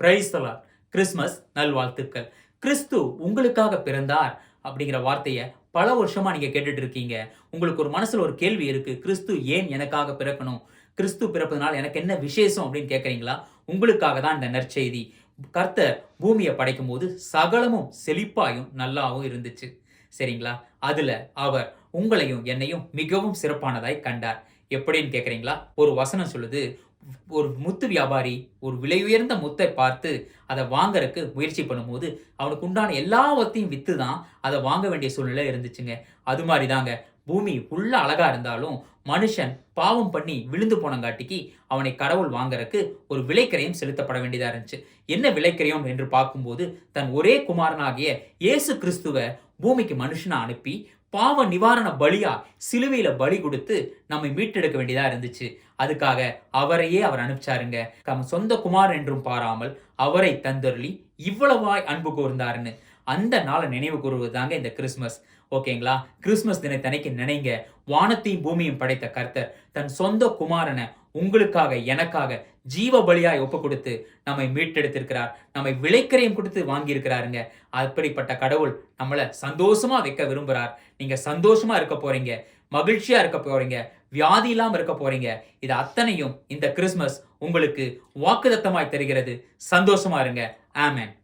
பிரைஸ்தலா Christmas நல்வாழ்த்துக்கள். கிறிஸ்து உங்களுக்காக பிறந்தார் அப்படிங்கிற வார்த்தையை பல வருஷமா நீங்க கேட்டுட்டு இருக்கீங்க உங்களுக்கு ஒரு மனசுல ஒரு கேள்வி இருக்கு கிறிஸ்து ஏன் எனக்காக பிறக்கணும்? கிறிஸ்து பிறப்பதனால எனக்கு என்ன விசேஷம்? அப்படின்னு கேட்குறீங்களா உங்களுக்காக தான் இந்த நற்செய்தி. கர்த்தர் பூமியை படைக்கும் போது சகலமும் செழிப்பாயும் நல்லாவும் இருந்துச்சு. சரிங்களா? அதுல அவர் உங்களையும் என்னையும் மிகவும் சிறப்பானதாய் கண்டார். எப்படின்னு கேட்குறீங்களா ஒரு வசனம் சொல்லுது. ஒரு முத்து வியாபாரி ஒரு விலை உயர்ந்த முத்தை பார்த்து அதை வாங்கறதுக்கு முயற்சி பண்ணும்போது அவனுக்கு உண்டான எல்லாவற்றையும் விற்று தான் அதை வாங்க வேண்டிய சூழ்நிலை இருந்துச்சுங்க. அது மாதிரி தாங்க பூமி உள்ள அழகா இருந்தாலும் மனுஷன் பாவம் பண்ணி விழுந்து போனங்காட்டிக்கு அவனை கடவுள் வாங்கறதுக்கு ஒரு விலைக்கரையும் செலுத்தப்பட வேண்டியதா இருந்துச்சு. என்ன விலைக்கரையும் என்று பார்க்கும்போது தன் ஒரே குமாரனாகிய இயேசு கிறிஸ்துவ பூமிக்கு மனுஷனை அனுப்பி பாவ நிவாரண பலியா சிலுவையில பலி கொடுத்து நம்மை மீட்டெடுக்க வேண்டியதா இருந்துச்சு. அதுக்காக அவரையே அவர் அனுப்பிச்சாருங்க. தம் சொந்த குமார் என்றும் பாராமல் அவரை தந்தருளி இவ்வளவாய் அன்பு கூர்ந்தாருன்னு. அந்த நாளை நினைவு கூறுவது தாங்க இந்த கிறிஸ்மஸ். ஓகேங்களா? கிறிஸ்மஸ் தினத்தனைக்கு நினைங்க. வானத்தையும் பூமியும் படைத்த கர்த்தர் தன் சொந்த குமாரனை உங்களுக்காக எனக்காக ஜீவ பலியாய் ஒப்பு கொடுத்து நம்மை மீட்டெடுத்திருக்கிறார். நம்மை விளைக்கரையும் கொடுத்து வாங்கியிருக்கிறாருங்க. அப்படிப்பட்ட கடவுள் நம்மளை சந்தோஷமா வைக்க விரும்புகிறார் நீங்க சந்தோஷமா இருக்க போறீங்க. மகிழ்ச்சியா இருக்க போறீங்க. வியாதி இல்லாம இருக்க போறீங்க. இது அத்தனையும் இந்த கிறிஸ்மஸ் உங்களுக்கு வாக்குதத்தமாய் தருகிறது. சந்தோஷமா இருங்க. ஆமேன்.